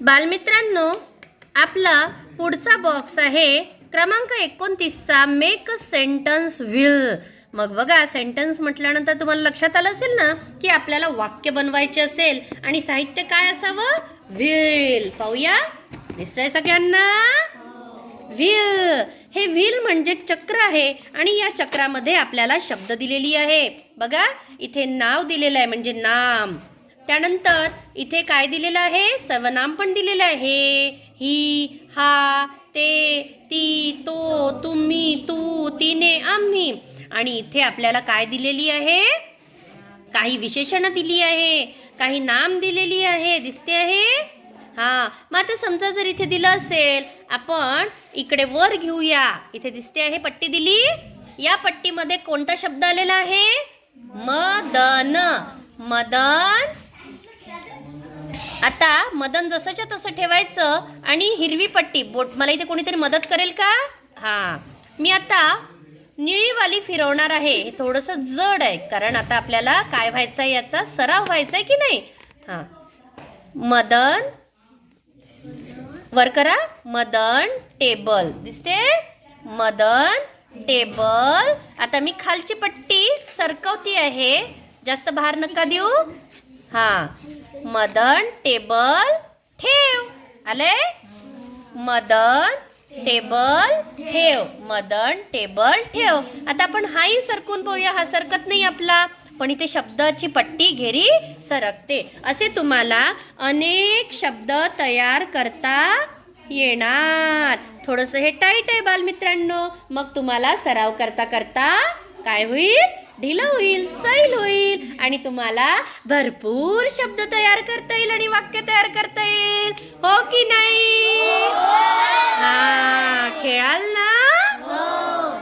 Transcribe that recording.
बालमित्रांनो आपला पुढचा बॉक्स आहे क्रमांक एकोणतीसचा मेक अ सेंटन्स विल मग बघा सेंटन्स म्हटल्यानंतर तुम्हाला लक्षात आलं असेल ना की आपल्याला वाक्य बनवायचे असेल आणि साहित्य काय असावं? विल पाहूया. दिसतंय सगळ्यांना? व्हील हे व्हील म्हणजे चक्र आहे आणि या चक्रामध्ये आपल्याला शब्द दिलेली आहे. बघा इथे नाव दिलेलं आहे म्हणजे नाम. त्यानंतर इथे काय दिलेलं आहे? सर्वनाम पण दिलेलं आहे. ही हा ते ती तो तुम्ही तू तिने आम्ही. आणि इथे आपल्याला काय दिलेली आहे? काही विशेषणं दिली आहे. काही नाम दिलेली आहे. दिसते आहे? हा. मग आता समजा जर इथे दिलं असेल आपण इकडे वर घेऊया. इथे दिसते आहे पट्टी दिली? या पट्टीमध्ये कोणता शब्द आलेला आहे? मदन. मदन आता मदन जसंच्या तसं ठेवायचं आणि हिरवी पट्टी. बोट मला इथे कोणीतरी मदत करेल का? हां. मी आता निळीवाली फिरवणार आहे. हे थोडंसं जड आहे कारण आता आपल्याला काय व्हायचं आहे याचा सराव व्हायचा आहे की नाही? हां. मदन. वर करा. मदन टेबल. दिसते? मदन टेबल. आता मी खालची पट्टी सरकवती आहे. जास्त भार नका देऊ. हां. मदन टेबल ठेव. आले? मदन टेबल ठेव. मदन टेबल ठेव. आता आपण हाही सरकून पाहूया. हा सरकत नाही आपला. पण इथे शब्दाची पट्टी घेरी सरकते. असे तुम्हाला अनेक शब्द तयार करता येणार. थोडंसं हे टाईट आहे बालमित्रांनो. मग तुम्हाला सराव करता करता काय होईल? ढिलं होईल. सैल आणि तुम्हाला भरपूर शब्द तयार करता येईल आणि वाक्य तयार करता